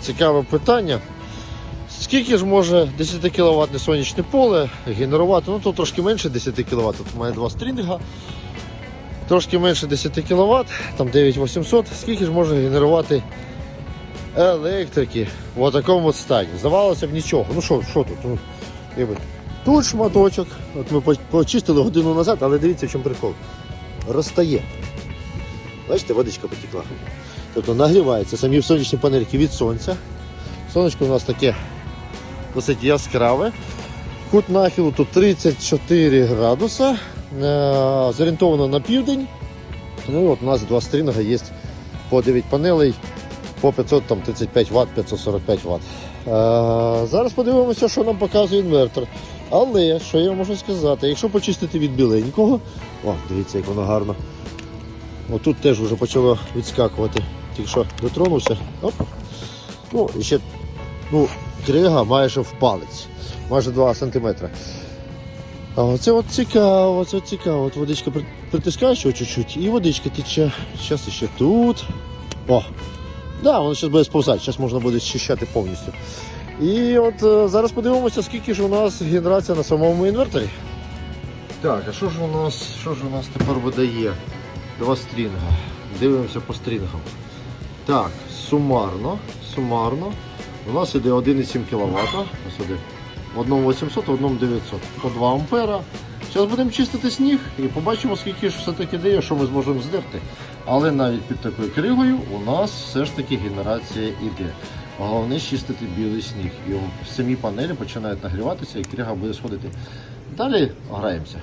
Цікаве питання. Скільки ж може 10 кВт сонячне поле генерувати? Ну тут трошки менше 10 кВт, тут має два стрінга. Трошки менше 10 кВт, там 9800. Скільки ж може генерувати електрики в такому стані? Здавалося б нічого. Ну що, що тут? Ну, Тут шматочок. От ми почистили годину назад, але дивіться, в чому прикол. Розтає. Бачите, водичка потекла. Тобто нагріваються самі сонячні панельки від сонця. Сонечко у нас таке досить яскраве. Кут нахилу тут 34 градуса. Е, Зорієнтовано на південь. Ну і от у нас два стрінга є по 9 панелей по 535 Вт, 545 Вт. Зараз подивимося, що нам показує інвертор. Але що я можу сказати, якщо почистити від біленького, о, дивіться, як воно гарно. Отут теж вже почало відскакувати. Тільки що дотронувся. Оп. Ну, і ще ну, крига майже в палець, майже 2 см. А оце от цікаво, це цікаво. От водичка при- притискаєш його чуть-чуть і водичка тече. Зараз ще тут. О! Да, воно зараз буде сповзати, зараз можна буде щищати повністю. І от е, зараз подивимося, скільки ж у нас генерація на самому інверторі. Так, а що ж у нас, що ж у нас тепер видає? Два стрінга. Дивимося по стрінгам. Так, сумарно, сумарно. У нас іде 1,7 кВт. Ось один. В одному 800, в одному 900. По 2 ампера. Зараз будемо чистити сніг і побачимо, скільки ж все-таки дає, що ми зможемо здерти. Але навіть під такою кригою у нас все ж таки генерація іде. Головне чистити білий сніг. І самі панелі починають нагріватися і крига буде сходити. Далі граємося.